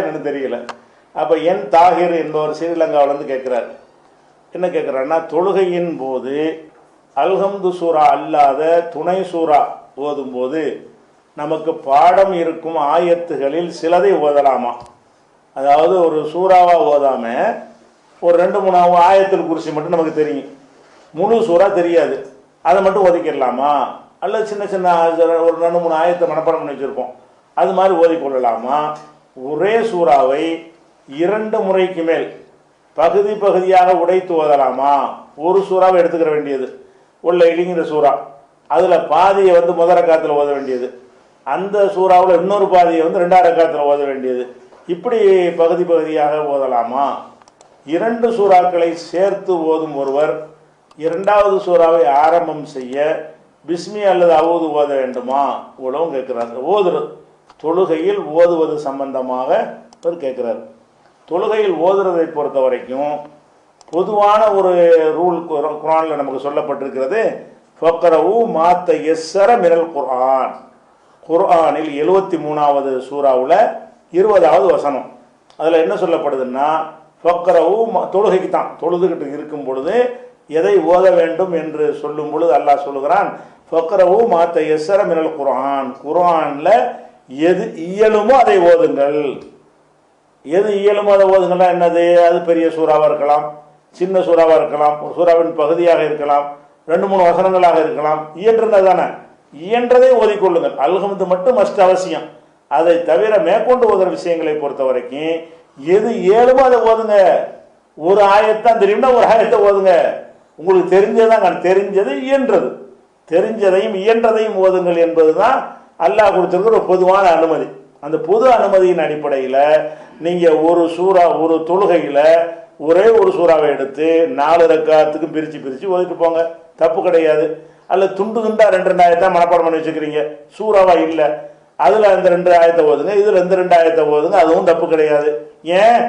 என்னன்னு தெரியல. அப்போ என் தாகிர் என்பவர் ஸ்ரீலங்காவிலேருந்து கேட்குறாரு என்ன கேட்குறாருன்னா தொழுகையின் போது அல்ஹம்து சூரா அல்லாத துணை சூரா ஓதும்போது நமக்கு பாடம் இருக்கும் ஆயத்துகளில் சிலதை ஓதலாமா? அதாவது ஒரு சூறாவாக ஓதாம ஒரு ரெண்டு மூணு ஆயத்தில் குறிச்சி மட்டும் நமக்கு தெரியும். முழு சூறா தெரியாது. அதை மட்டும் ஒதுக்கிடலாமா? அல்லது சின்ன சின்ன ஒரு ரெண்டு மூணு ஆயத்தை மனப்பாடம் பண்ணி வச்சுருப்போம். அது மாதிரி ஓதிக்கொள்ளலாமா ஒரே சூறாவை இரண்டு முறைக்கு மேல் பகுதி பகுதியாக உடைத்து ஓதலாமா? ஒரு சூறாவை எடுத்துக்கிற வேண்டியது. உள்ள இடிங்கிற சூறா. அதில் பாதியை வந்து முதல் ரக்காத்தில் ஓத வேண்டியது. அந்த சூறாவில் இன்னொரு பாதியை வந்து ரெண்டாவது ரக்காத்தில் ஓத வேண்டியது. இப்படி பகுதி பகுதியாக ஓதலாமா? இரண்டு சூறாக்களை சேர்த்து ஓதும் ஒருவர் இரண்டாவது சூறாவை ஆரம்பம் செய்ய பிஸ்மி அல்லது அவுது ஓத வேண்டுமா? இவ்வளவும் கேட்குறாங்க ஓதுறது. தொழுகையில் ஓதுவது சம்பந்தமாக அவர் கேட்குறாரு. தொழுகையில் ஓதுறதை பொறுத்த வரைக்கும் பொதுவான ஒரு ரூல் குரானில் நமக்கு சொல்லப்பட்டிருக்கிறது ஃபக்கரவு மாத்த எஸ்ஸர மிரல் குரான் குர்ஆனில் எழுவத்தி மூணாவது சூறாவில் இருபதாவது வசனம். அதில் என்ன சொல்லப்படுதுன்னா ஃபக்கரவு தொழுகைக்கு தான் தொழுதுகிட்டு இருக்கும் பொழுது எதை ஓத வேண்டும் என்று சொல்லும் பொழுது அல்லாஹ் சொல்லுகிறான் ஃபக்கரவு மாத்த எஸ்ஸர மிரல் குரான் குர்ஆனில் எது இயலுமோ அதை ஓதுங்கள். எது இயலுமோ அதை ஓதுங்கன்னா என்னது? அது பெரிய சூறாவாக இருக்கலாம் சின்ன சூறாவாக இருக்கலாம் ஒரு சூறாவின் பகுதியாக இருக்கலாம் ரெண்டு மூணு வசனங்களாக இருக்கலாம். இயன்றது தானே? இயன்றதை ஓதிக்கொள்ளுங்கள். அல்ஹம்து மட்டும் மஸ்ட் அவசியம். அதை தவிர மேற்கொண்டு ஓதுற விஷயங்களை பொறுத்த வரைக்கும் எது இயலுமோ அதை ஓதுங்க. ஒரு ஆயத்தான் தெரியும்னா ஒரு ஆயத்தை ஓதுங்க. உங்களுக்கு தெரிஞ்சதான் தெரிஞ்சது இயன்றது. தெரிஞ்சதையும் இயன்றதையும் ஓதுங்கள் என்பதுதான் அல்லாஹ் கொடுத்துருக்குற ஒரு பொதுவான அனுமதி. அந்த பொது அனுமதியின் அடிப்படையில் நீங்கள் ஒரு சூறா ஒரு தொழுகையில் ஒரே ஒரு சூறாவை எடுத்து நாலு ரக்காத்துக்கும் பிரித்து பிரித்து ஒதுக்கி போங்க. தப்பு கிடையாது. அல்ல துண்டு துண்டா ரெண்டு ரெண்டு ஆயத்தை மனப்பாடம் பண்ணி வச்சுக்கிறீங்க. சூறாவா இல்லை. அதில் அந்த ரெண்டு ஆயிரத்தை ஓதுங்க இதில் இந்த ரெண்டு ஆயத்தை ஓதுங்க அதுவும் தப்பு கிடையாது. ஏன்?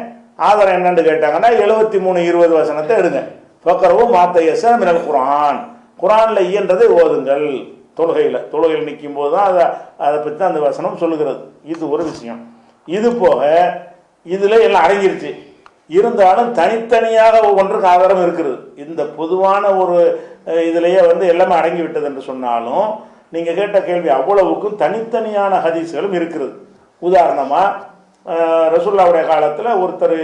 ஆதாரம் என்னன்னு கேட்டாங்கன்னா எழுபத்தி மூணு இருபது வசனத்தை எடுங்க. ஃபக்கரவும் மாத்த எச மினல் குரான் குரானில் இயன்றதை ஓதுங்கள். தொழுகையில் தொழுகையில் நிற்கும் போது தான் அதை அதை பற்றி தான் அந்த வசனம் சொல்லுகிறது. இது ஒரு விஷயம். இது போக இதில் எல்லாம் அடங்கிருச்சு. இருந்தாலும் தனித்தனியாக ஒவ்வொன்றுக்கு ஆதாரம் இருக்கிறது. இந்த பொதுவான ஒரு இதுலேயே இதிலேயே வந்து எல்லாமே அடங்கி விட்டது என்று சொன்னாலும் நீங்கள் கேட்ட கேள்வி அவ்வளவுக்கும் தனித்தனியான ஹதீஸ்களும் இருக்கிறது. உதாரணமாக ரசூல்லாவுடைய காலத்தில் ஒருத்தர்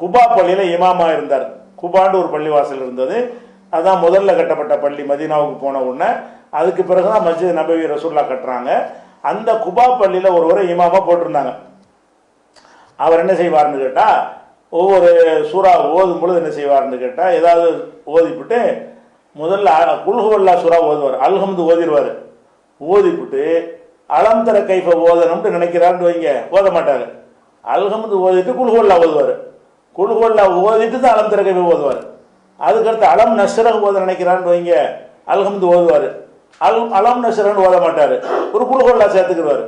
குபா பள்ளியில் இமாமா இருந்தார். குபாண்டு ஒரு பள்ளிவாசல் இருந்தது. அதுதான் முதல்ல கட்டப்பட்ட பள்ளி மதீனாவுக்கு போன உடனே. அதுக்கு பிறகு தான் மஸ்ஜித் நபவி ரசூல்லா கட்டுறாங்க. அந்த குபா பள்ளியில் ஒருவரை இமாமா போட்டிருந்தாங்க. அவர் என்ன செய்வார்னு கேட்டால் ஒவ்வொரு சூறா ஓதும் பொழுது என்ன செய்வார்னு கேட்டால் ஏதாவது ஓதிப்புட்டு முதல்ல குல்ஹுவல்லா சூறா ஓதுவார். அல்ஹம்து ஓதிடுவார் ஓதிப்பிட்டு அலந்தர கைஃபை ஓதணும்னு நினைக்கிறாருன்னு வைங்க ஓத மாட்டார். அல்ஹம்து ஓதிட்டு குல்ஹுவல்லா ஓதுவார். குல்ஹுவல்லா ஓதிட்டு தான் அலந்தர கைஃபை ஓதுவார். அதுக்கடுத்து அலம் நஸ்ரக ஓத நினைக்கிறான்னு வைங்க அல்ஹம்து ஓதுவார். அலம் அலம் நஸ்ரன்னு ஓத மாட்டார். ஒரு குல்ஹுவல்லா சேர்த்துக்கிடுவார்.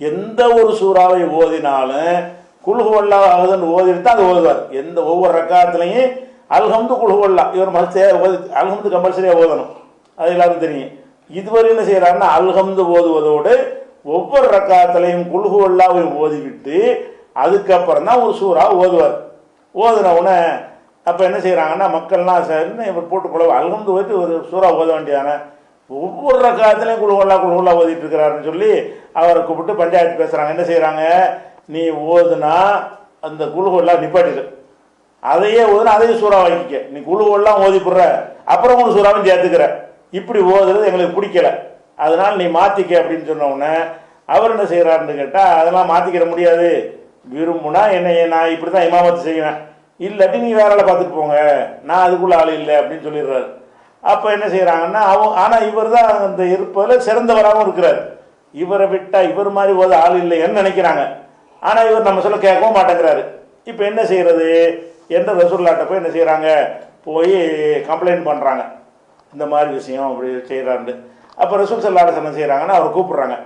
எந்த ஒரு சூறாவை ஓதினாலும் குல்ஹுவல்லா ஆகுதுன்னு ஓதிட்டு தான் அது ஓதுவார். எந்த ஒவ்வொரு ரக்காத்துலையும் அல்ஹம்து குல்ஹுவல்லா இவர் மஸ்தே ஓதி அல்ஹம்து கம்பல்சரியாக ஓதணும். அது எல்லாருக்கும் தெரியும். இதுவரை என்ன செய்கிறாருன்னா அல்ஹம்து ஓதுவதோடு ஒவ்வொரு ரக்காத்துலையும் குல்ஹுவல்லாவையும் ஓதிவிட்டு அதுக்கப்புறம் தான் ஒரு சூறா ஓதுவார். ஓதுன உடனே அப்போ என்ன செய்கிறாங்கன்னா மக்கள்லாம் சரின்னு இவர் போட்டு குழவ அல்ஹம்து ஓதி ஒரு சூறா ஓத வேண்டியதானே. ஒவ்வொரு ரக்காத்துலையும் குழுகுல்லா குழுகுல்லா ஓதிட்டு இருக்கிறாருன்னு சொல்லி அவரை கூப்பிட்டு பஞ்சாயத்து பேசுகிறாங்க என்ன செய்கிறாங்க நீ ஓதுனா அந்த குழுகோல்லாம் நிப்பாட்டிடு. அதையே ஓதுனா அதையும் சூறா வாங்கிக்க. நீ குழுவெல்லாம் ஓதிப்புடுற அப்புறம் ஒரு சூறாவும் சேர்த்துக்கிற. இப்படி ஓதுறது எங்களுக்கு பிடிக்கல. அதனால் நீ மாற்றிக்க அப்படின்னு சொன்னோடனே அவர் என்ன செய்கிறாருன்னு கேட்டால் அதெல்லாம் மாற்றிக்கிற முடியாது. விரும்புனா என்னை நான் இப்படி தான் இமாமத்து செய்வேன். இல்லாட்டி நீ வேற வேலை பார்த்துட்டு போங்க. நான் அதுக்குள்ள ஆள் இல்லை அப்படின்னு சொல்லிடுறாரு. அப்போ என்ன செய்கிறாங்கன்னா அவங்க ஆனால் இவர் தான் அந்த இருப்பதில் சிறந்தவராகவும் இருக்கிறார். இவரை விட்டால் இவர் மாதிரி ஓத ஆள் இல்லைன்னு நினைக்கிறாங்க. ஆனால் இவர் நம்ம சொல்ல கேட்கவும் மாட்டேங்கிறாரு. இப்போ என்ன செய்கிறது என்ற ரசூல்லாட்ட போய் என்ன செய்கிறாங்க போய் கம்ப்ளைண்ட் பண்ணுறாங்க இந்த மாதிரி விஷயம் அப்படி செய்கிறாரு அப்போ ரசூல் சல்லாஸ் என்ன செய்கிறாங்கன்னா அவர் கூப்பிட்றாங்க.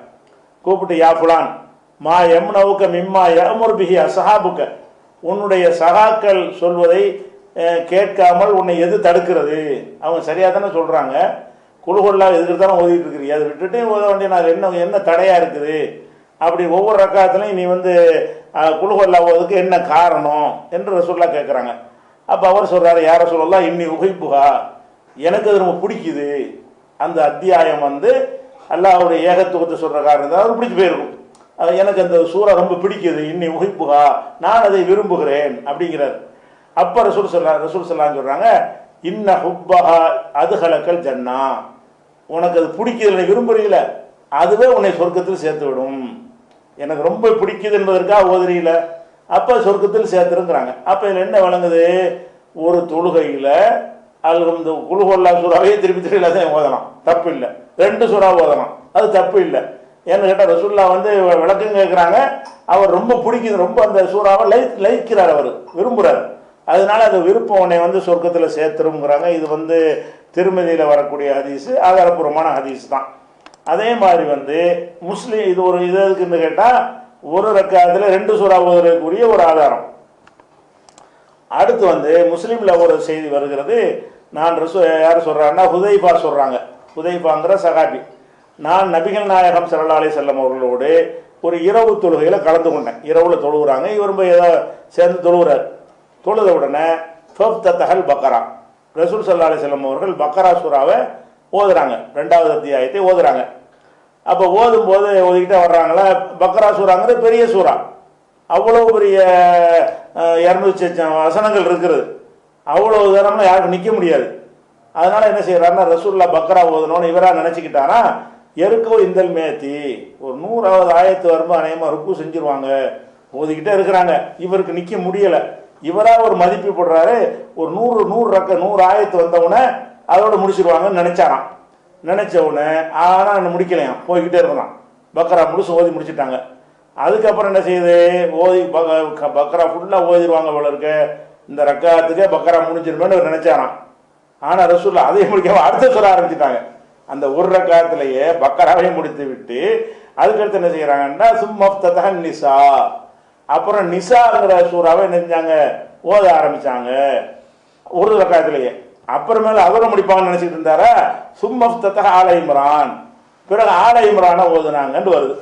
கூப்பிட்டு யா ஃபுலான் மா எம் நவுக்க மிம்மா யமுர் பிஹி அசஹாபுக்க உன்னுடைய சகாக்கள் சொல்வதை கேட்காமல் உன்னை எது தடுக்கிறது? அவங்க சரியாக தானே சொல்கிறாங்க குழுகொள்ளா எதுக்கு தானே ஓதிட்டு இருக்கிறீ அதை விட்டுட்டு ஓத வேண்டிய நான் என்ன என்ன தடையாக இருக்குது? அப்படி ஒவ்வொரு ரக்காத்துலையும் நீ வந்து குழுகொல்லாவதுக்கு என்ன காரணம் என்று ரசூல்லா கேட்குறாங்க அப்போ அவர் சொல்கிறாரு யார சொல்லலாம் இன்னி உகைப்புகா. எனக்கு அது ரொம்ப பிடிக்குது. அந்த அத்தியாயம் வந்து அல்லாவுடைய ஏகத்துவத்தை சொல்கிற காரணம். அவர் பிடிச்சி போயிருக்கும். எனக்கு அந்த சூறா ரொம்ப பிடிக்குது. இன்னி உகைப்புகா. நான் அதை விரும்புகிறேன் அப்படிங்கிறார். அப்ப ரசூல் சொல்லா ரசூல் சொல்லான்னு சொல்றாங்க இன்ன ஹுப்பஹா அதுகலக்கல் ஜன்னா. உனக்கு அது பிடிக்குது நீ விரும்புறீல அதுவே உன்னை சொர்க்கத்தில் சேர்த்து விடும் எனக்கு ரொம்ப பிடிக்குது என்பதற்காக ஓதுறீங்கள அப்ப சொர்க்கத்தில் சேர்த்துருங்கிறாங்க அப்ப இதுல என்ன வழங்குது ஒரு தொழுகையில இந்த குழுகொல்லா சூறாவே திருப்பி திருப்பி எல்லாத்தையும் ஓதலாம். தப்பு இல்லை. ரெண்டு சுறா ஓதலாம். அது தப்பு இல்லை. ஏன்னு கேட்டால் ரசுல்லா வந்து விளக்கம் கேட்குறாங்க அவர் ரொம்ப பிடிக்குது ரொம்ப அந்த சூறாவை லை லைக்கிறார் அவர் விரும்புகிறார் அதனால அந்த விருப்பம் உன்னை வந்து சொர்க்கத்தில் சேர்த்துருங்கிறாங்க இது வந்து திருமதியில் வரக்கூடிய ஹதீஸு ஆதாரபூர்வமான ஹதீஸ் தான். அதே மாதிரி வந்து முஸ்லீம் இது ஒரு இது எதுக்குன்னு கேட்டால் ஒரு ரக்காத்தில் ரெண்டு சூறா ஓதுறதுக்குரிய ஒரு ஆதாரம். அடுத்து வந்து முஸ்லீமில் ஒரு செய்தி வருகிறது. நான் ரசு யார் சொல்கிறாங்கன்னா ஹுதைபா சொல்கிறாங்க ஹுதைபாங்கிற சகாபி. நான் நபிகள் நாயகம் சரலாலை செல்லம் அவர்களோடு ஒரு இரவு தொழுகையில் கலந்து கொண்டேன். இரவில் தொழுகிறாங்க இவர் போய் ஏதோ சேர்ந்து தொழுகிறார் தொழுத உடனே தஹல் பக்கரா. ரசூல் சல்லா அலைஹி செல்லம் அவர்கள் பக்கரா சூறாவை ஓதுறாங்க. ரெண்டாவது அத்தியாயத்தை ஓதுறாங்க. அப்போ ஓதும் போது ஓதிக்கிட்டே வர்றாங்களா பக்கரா சூறாங்கிறது பெரிய சூறா. அவ்வளோ பெரிய இரநூத்தி வசனங்கள் இருக்கிறது அவ்வளோ தூரம்லாம் யாருக்கும் நிற்க முடியாது. அதனால என்ன செய்யறாருன்னா ரசூல்லா பக்ரா ஓதணும்னு இவரா நினச்சிக்கிட்டாரா எருக்கோ இந்தல் மேத்தி. ஒரு நூறாவது ஆயத்து வரும்போது அநேகமாக ருக்கு செஞ்சிருவாங்க. ஓதிக்கிட்டே இருக்கிறாங்க. இவருக்கு நிற்க முடியலை. இவராக ஒரு மதிப்பு போடுறாரு ஒரு நூறு நூறு ரக்க நூறு ஆயத்து வந்தவுடனே அதோட முடிச்சிருவாங்கன்னு நினச்சாராம். நினைச்ச உடனே ஆனால் முடிக்கலையாம். போய்கிட்டே இருக்கலாம். பக்ரா முழுசு ஓதி முடிச்சிட்டாங்க. அதுக்கப்புறம் என்ன செய்யுது? ஓதி பக- பக்ரா ஃபுல்லாக ஓதிடுவாங்க போல இருக்க. இந்த ரக்காத்துக்கே பக்ரா முடிஞ்சிருமேன்னு அவர் நினைச்சாராம். ஆனால் ரசூல்லா அதையும் முடிக்காம அடுத்த சொல்ல ஆரம்பிச்சிட்டாங்க. அந்த ஒரு ரக்காத்துலயே பக்கராவையும் முடித்து விட்டு அதுக்கடுத்து என்ன செய்யறாங்கன்னா சும்மா நிசா அப்புறம் நிசாங்கிற சூறாவை நெஞ்சாங்க ஓத ஆரம்பிச்சாங்க. ஒரு ரக்காயத்திலேயே. அப்புறமேல அவரை முடிப்பாங்கன்னு நினைச்சிட்டு இருந்தாரா? சும்மப்தக ஆல இம்ரான். பிறகு ஆல இம்ரானை ஓதுனாங்கன்னு வருது.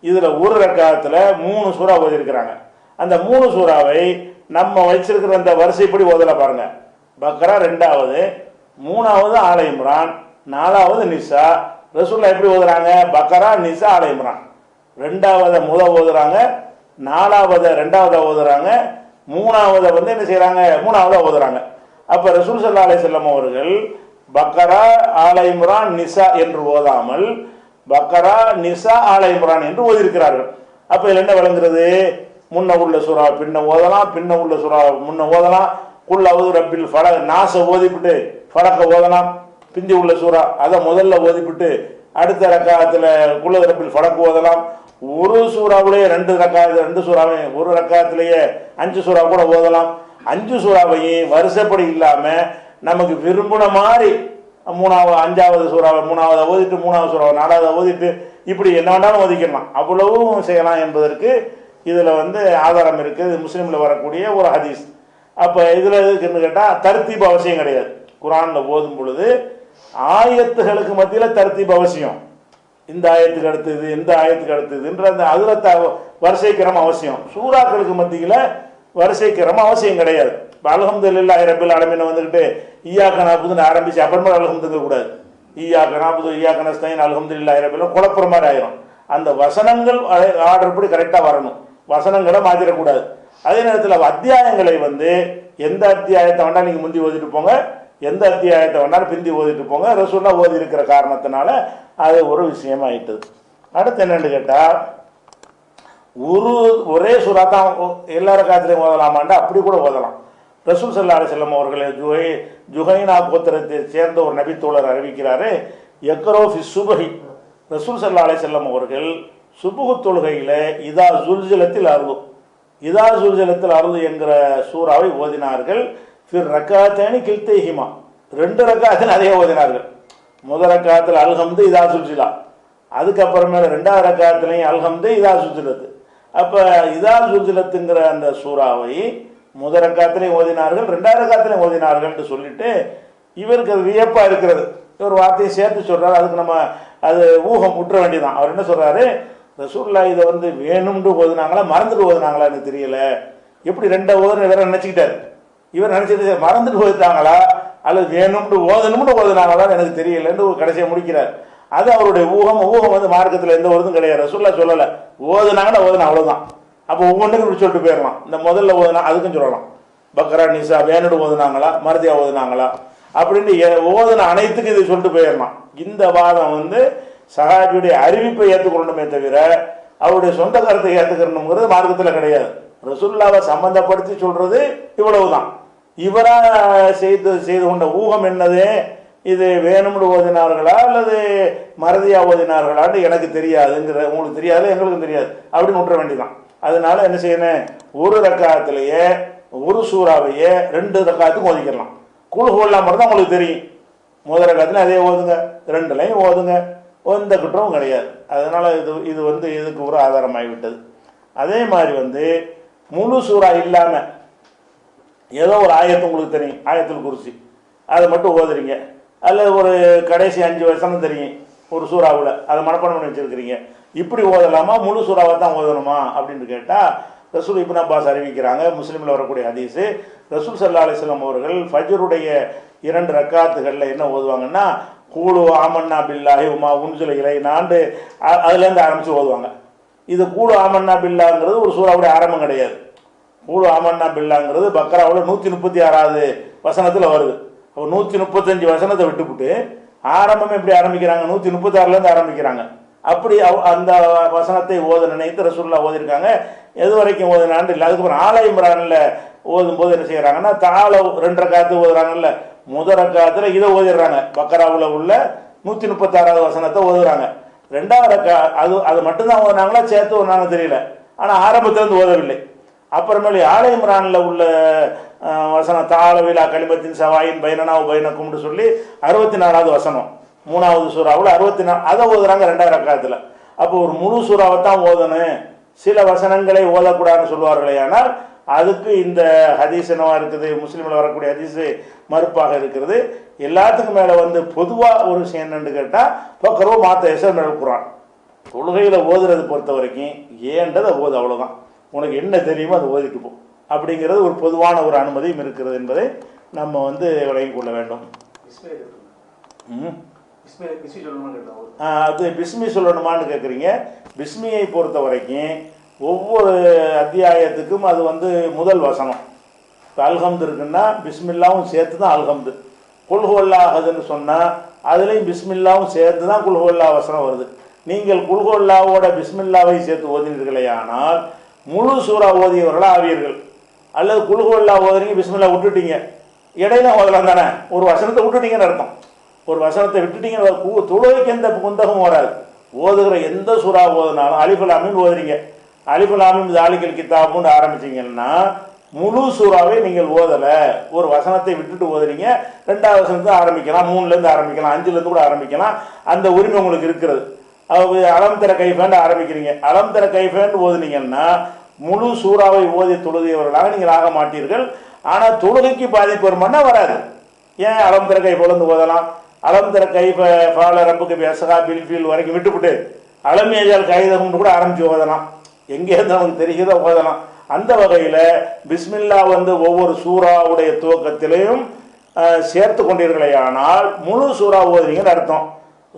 இதில் ஒரு ரக்காயத்தில் மூணு சூறா ஓதிருக்கிறாங்க அந்த மூணு சூறாவை நம்ம வச்சிருக்கிற அந்த வரிசைப்படி ஓதலை பாருங்க. பக்ரா ரெண்டாவது மூணாவது ஆல இம்ரான் நாலாவது நிசா. ரசூல்லா எப்படி ஓதுறாங்க? பக்ரா நிசா ஆல இம்ரான். ரெண்டாவது முத ஓதுறாங்க. நாலாவது ரெண்டாவது ஓதுறாங்க. மூணாவத வந்து என்ன செய்கிறாங்க மூணாவது ஓதுறாங்க. அப்ப ரசூல் சல்லா அலி செல்லம் அவர்கள் பக்கரா ஆலயமுரான் நிசா என்று ஓதாமல் பக்கரா நிசா ஆலயமுரான் என்று ஓதியிருக்கிறார்கள். அப்ப இதுல என்ன விளங்குறது? முன்ன உள்ள சுறா பின்ன ஓதலாம் பின்ன உள்ள சுறா முன்ன ஓதலாம். குல்லாவது ரப்பில் ஃபல நாச ஓதிவிட்டு ஃபலக்க ஓதலாம். பிந்தி உள்ள சூறா அதை முதல்ல ஓதிவிட்டு அடுத்த ரக்காத்துல குள்ள ரப்பில் ஃபலக்கு ஓதலாம். ஒரு சூறாவிலேயே ரெண்டு ரக்கா ரெண்டு சூறாவையும் ஒரு ரக்காத்திலேயே அஞ்சு சூறா கூட ஓதலாம். அஞ்சு சூறாவையும் வருஷப்படி இல்லாமல் நமக்கு விரும்பின மாதிரி மூணாவது அஞ்சாவது சூறாவை மூணாவது ஓதிட்டு மூணாவது சூறாவை நாலாவது ஓதிட்டு இப்படி என்ன வேண்டாலும் ஒதுக்கிடலாம் அவ்வளவும் செய்யலாம் என்பதற்கு இதில் வந்து ஆதாரம் இருக்குது இது முஸ்லீமில் வரக்கூடிய ஒரு ஹதீஸ். அப்போ இதில் எதுக்குன்னு கேட்டால் தர்த்தீப் அவசியம் கிடையாது. குரானில் ஓதும் பொழுது ஆயத்துகளுக்கு மத்தியில் தர்த்தீப் அவசியம். இந்த ஆயத்துக்கு அடுத்தது இந்த ஆயத்துக்கு அடுத்ததுன்ற அந்த அதில் த வரிசை கிரமம் அவசியம். சூறாக்களுக்கு மத்தியில் வரிசை கிரமம் அவசியம் கிடையாது. இப்போ அலகம்துல்லா ரபில் அலமின வந்துக்கிட்டு ஈயாக்க நாற்பதுன்னு ஆரம்பிச்சு அப்புறமா அலகம்துங்க கூடாது. ஈயாக்க நாற்பது ஈயாக்க நஸ்தைன் அலகம்துல்லா ரபில் குழப்புற மாதிரி ஆயிரும். அந்த வசனங்கள் ஆர்டர் படி கரெக்டாக வரணும். வசனங்களை மாற்றிடக்கூடாது அதே நேரத்தில் அத்தியாயங்களை வந்து எந்த அத்தியாயத்தை வேண்டாம் நீங்கள் முந்தி ஓதிட்டு போங்க. எந்த அத்தியாயத்தை வேணாலும் பிந்தி ஓதிட்டு போங்க. ரசூல்லாம் ஓதி இருக்கிற காரணத்தினால அது ஒரு விஷயமாயிட்டது. அடுத்து என்னன்னு கேட்டால் ஒரு ஒரே சுறா தான் எல்லாரும் ரக்காத்திலையும் ஓதலாமாண்டா? அப்படி கூட ஓதலாம். ரசூல் சல்லா அலிசல்லம் அவர்கள் ஜுஹை ஜுஹைனா கோத்திரத்தை சேர்ந்த ஒரு நபித்தோழர் அறிவிக்கிறாரு எக்கரோ ஃபி சுபஹி. ரசூல் சல்லா அலிசல்லம் அவர்கள் சுபுகு தொழுகையில் இதா ஜுல்ஜலத்தில் அருளும் இதா ஜுல்ஜலத்தில் அருள் என்கிற சூறாவை ஓதினார்கள். ஃபிர் ரக்காத்தேனி கில்தேஹிமா ரெண்டு ரக்காத்தில் அதே ஓதினார்கள் முதல் ரக்காத்தில் அல்ஹம்து இதா சுல்ஜிலா அதுக்கப்புறமேல ரெண்டாவது ரக்காத்துலையும் அல்ஹம்து இதா சுற்றிலத்து அப்போ இதா சுஜிலத்துங்கிற அந்த சூறாவை முதல் ரக்காத்திலையும் ஓதினார்கள் ரெண்டாவது ரக்காத்திலையும் ஓதினார்கள்னு சொல்லிட்டு இவருக்கு அது வியப்பாக இருக்கிறது ஒரு வார்த்தையை சேர்த்து சொல்கிறார் அதுக்கு நம்ம அது ஊகம் முற்ற வேண்டியதான் அவர் என்ன சொல்கிறாரு ரசூல்லா இதை வந்து வேணும்னு ஓதுனாங்களா மறந்துட்டு ஓதுனாங்களா எனக்கு தெரியல எப்படி ரெண்டை ஓதுன வேற நினச்சிக்கிட்டாரு இவர் நினைச்சது மறந்துட்டு போயிட்டாங்களா? அல்லது வேணும்னு ஓதணும்னு ஓதுனாங்களா எனக்கு தெரியலன்னு கடைசியை முடிக்கிறார். அது அவருடைய ஊகம் ஊகம் வந்து மார்க்கத்தில் எந்த ஒரு இதுவும் கிடையாது. ரசூல்லா சொல்லலை. ஓதுனாங்கன்னா ஓதுனா அவ்வளோதான் அப்போ ஒவ்வொன்றுக்கும் இப்படி சொல்லிட்டு போயிடலாம். இந்த முதல்ல ஓதுனா அதுக்கும் சொல்லலாம். பக்ரா நிசா வேணுடு ஓதுனாங்களா? மருதியா ஓதுனாங்களா? அப்படின்னு ஓதுன அனைத்துக்கும் இதை சொல்லிட்டு போயிடலாம். இந்த வாதம் வந்து சஹாபியுடைய அறிவிப்பை ஏற்றுக்கொள்ளணுமே தவிர அவருடைய சொந்த கருத்தை ஏற்றுக்கணுங்கிறது மார்க்கத்தில் கிடையாது. ரசுல்லாவை சம்பந்தப்படுத்தி சொல்றது இவ்வளவுதான். இவராக செய்து செய்து கொண்ட ஊகம் என்னது? இது வேணும்னு ஓதினார்களா? அல்லது மறதியாக ஓதினார்களான்னு எனக்கு தெரியாதுங்கிற உங்களுக்கு தெரியாது? எங்களுக்கும் தெரியாது. அப்படின்னு விட்டுற வேண்டியதான் அதனால என்ன செய்யணும்? ஒரு ரக்காத்திலேயே ஒரு சூறாவையே ரெண்டு ரக்காத்துக்கும் ஓதிக்கலாம். குழுகோல்லாம் மட்டும் தான் உங்களுக்கு தெரியும். முதல் ரக்காத்துல அதே ஓதுங்க. ரெண்டுலையும் ஓதுங்க. எந்த குற்றமும் கிடையாது. அதனால் இது இது வந்து இதுக்கு ஒரு ஆதாரமாகிவிட்டது. அதே மாதிரி வந்து முழு சூறா இல்லாமல் ஏதோ ஒரு ஆயத்து உங்களுக்கு தெரியும் ஆயத்தில் குறிச்சி அதை மட்டும் ஓதுறீங்க. அல்லது ஒரு கடைசி அஞ்சு வசனம் தெரியும் ஒரு சூறாவில். அதை மனப்பாடம் பண்ணி வச்சுருக்கிறீங்க. இப்படி ஓதலாமா? முழு சூறாவை தான் ஓதணுமா? அப்படின்னு கேட்டால் ரசூல் இப்னு அப்பாஸ் அறிவிக்கிறாங்க முஸ்லீமில் வரக்கூடிய ஹதீஸு. ரசூல் சல்லா அலிஸ்லாம் அவர்கள் ஃபஜருடைய இரண்டு ரக்காத்துகளில் என்ன ஓதுவாங்கன்னா கூழு ஆமன்னா பில்லாஹி உமா உன்சுல இலை நாண்டு அ- அதுலேருந்து ஆரம்பித்து ஓதுவாங்க. இது கூழு ஆமன்னா பில்லாங்கிறது ஒரு சூறாவுடைய ஆரம்பம் கிடையாது. கூழு ஆமன்னா பில்லாங்கிறது பக்ராவில் நூற்றி முப்பத்தி ஆறாவது வசனத்தில் வருது. அப்போ நூற்றி முப்பத்தஞ்சு வசனத்தை விட்டுப்புட்டு ஆரம்பம் எப்படி ஆரம்பிக்கிறாங்க? நூற்றி முப்பத்தாறுலேருந்து ஆரம்பிக்கிறாங்க. அப்படி அவ்- அந்த வசனத்தை ஓத நினைத்து ரசூல்லா ஓதிருக்காங்க எது வரைக்கும் ஓதினான்னு இல்லை. அதுக்கப்புறம் ஆலய இம்ரானில் ஓதும் போது என்ன செய்கிறாங்கன்னா தாள ரெண்டரை காத்து ஓதுறாங்கல்ல முதல் ரக்காத்தில் இதை ஓதிடுறாங்க. பக்கராவில் உள்ள நூற்றி முப்பத்தாறாவது வசனத்தை ஓதுறாங்க. ரெண்டாவது அது அது மட்டும்தான் ஓதுனாங்களா சேர்த்து ஓதுனாங்க தெரியல. ஆனால் ஆரம்பத்துலேருந்து ஓதவில்லை. அப்புறமேலு ஆலை உள்ள வசனம் தாளவிலா கலிமத்தின் சவாயின் பைனனா பைனக்கும்னு சொல்லி அறுபத்தி நாலாவது வசனம் மூணாவது சூறாவில் அறுபத்தி நாலு அதை ஓதுறாங்க ரெண்டாவது காலத்தில் அப்போ ஒரு முழு சூறாவை தான் ஓதணும். சில வசனங்களை ஓதக்கூடாதுன்னு சொல்லுவார்களே ஆனால் அதுக்கு இந்த ஹதீஸ் என்னவா இருக்குது? முஸ்லீமில் வரக்கூடிய ஹதீஸு மறுப்பாக இருக்கிறது. எல்லாத்துக்கும் மேலே வந்து பொதுவாக ஒரு விஷயம் என்னன்னு கேட்டால் பக்கரவோ மாத்த எசர் குரான் தொழுகையில் ஓதுறது பொறுத்த வரைக்கும் ஏன்றதை ஓது அவ்வளோதான் உனக்கு என்ன தெரியுமோ அதை ஓதிட்டு போ. அப்படிங்கிறது ஒரு பொதுவான ஒரு அனுமதியும் இருக்கிறது என்பதை நம்ம வந்து விளங்கிக் கொள்ள வேண்டும். அது பிஸ்மி சொல்லணுமான்னு கேட்குறீங்க பிஸ்மியை பொறுத்த வரைக்கும் ஒவ்வொரு அத்தியாயத்துக்கும் அது வந்து முதல் வசனம். இப்போ அல்ஹம்து இருக்குன்னா பிஸ்மில்லாவும் சேர்த்து தான் அல்ஹம்து. குல்ஹுவல்லாஹதுன்னு சொன்னால் அதுலேயும் பிஸ்மில்லாவும் சேர்த்து தான் குல்ஹுவல்லா வசனம் வருது. நீங்கள் குல்ஹுவல்லாவோட பிஸ்மில்லாவை சேர்த்து ஓதினீர்களே ஆனால் முழு சூறா ஓதியவர்களாக ஆவீர்கள். அல்லது குல்ஹுவல்லா ஓதுறீங்க பிஸ்மில்லா விட்டுட்டீங்க. இடையில ஓதலாம் தானே? ஒரு வசனத்தை விட்டுட்டீங்கன்னு அர்த்தம். ஒரு வசனத்தை விட்டுட்டீங்க கு- தொழுகைக்கு எந்த குந்தகமும் வராது. ஓதுகிற எந்த சூறா ஓதுனாலும் அலிஃபுல் ஓதுறீங்க. அலிஃபுலாமின் அமீன் தாலிக்கல் கித்தாபுன்னு ஆரம்பிச்சீங்கன்னா முழு சூறாவை நீங்கள் ஓதலை. ஒரு வசனத்தை விட்டுட்டு ஓதுறீங்க. ரெண்டாவது வசனத்தை ஆரம்பிக்கலாம். மூணுலேருந்து ஆரம்பிக்கலாம். அஞ்சுலேருந்து கூட ஆரம்பிக்கலாம். அந்த உரிமை உங்களுக்கு இருக்கிறது. அலம் தர கைஃபேன்னு ஆரம்பிக்கிறீங்க. அலம் தர கைஃபேன்னு ஓதுனீங்கன்னா முழு சூறாவை ஓதி தொழுதியவர்களாக நீங்கள் ஆக மாட்டீர்கள். ஆனால் தொழுகைக்கு பாதிப்பு வருமானா வராது. ஏன் அலம் தர கை பொழுந்து ஓதலாம்? அலம் தர கை ஃபால ரப்புக்கு பேசகா பில்ஃபீல் வரைக்கும் விட்டுவிட்டு அலமேஜால் கைதகம்னு கூட ஆரம்பிச்சு ஓதலாம். எங்கேருந்து நமக்கு தெரிகிறதோ ஓதலாம். அந்த வகையில் பிஸ்மில்லா வந்து ஒவ்வொரு சூறாவுடைய துவக்கத்திலையும் சேர்த்து கொண்டீர்களே ஆனால் முழு சூறா ஓதுறீங்கன்னு அர்த்தம்.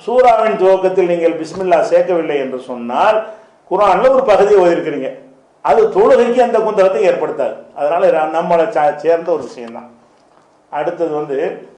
சூறாவின் துவக்கத்தில் நீங்கள் பிஸ்மில்லா சேர்க்கவில்லை என்று சொன்னால் குரானில் ஒரு பகுதியை ஓதிருக்கிறீங்க. அது தொழுகைக்கு அந்த குந்தகத்தை ஏற்படுத்தாது. அதனால நம்மளை சா- சேர்ந்த ஒரு விஷயம்தான். அடுத்தது வந்து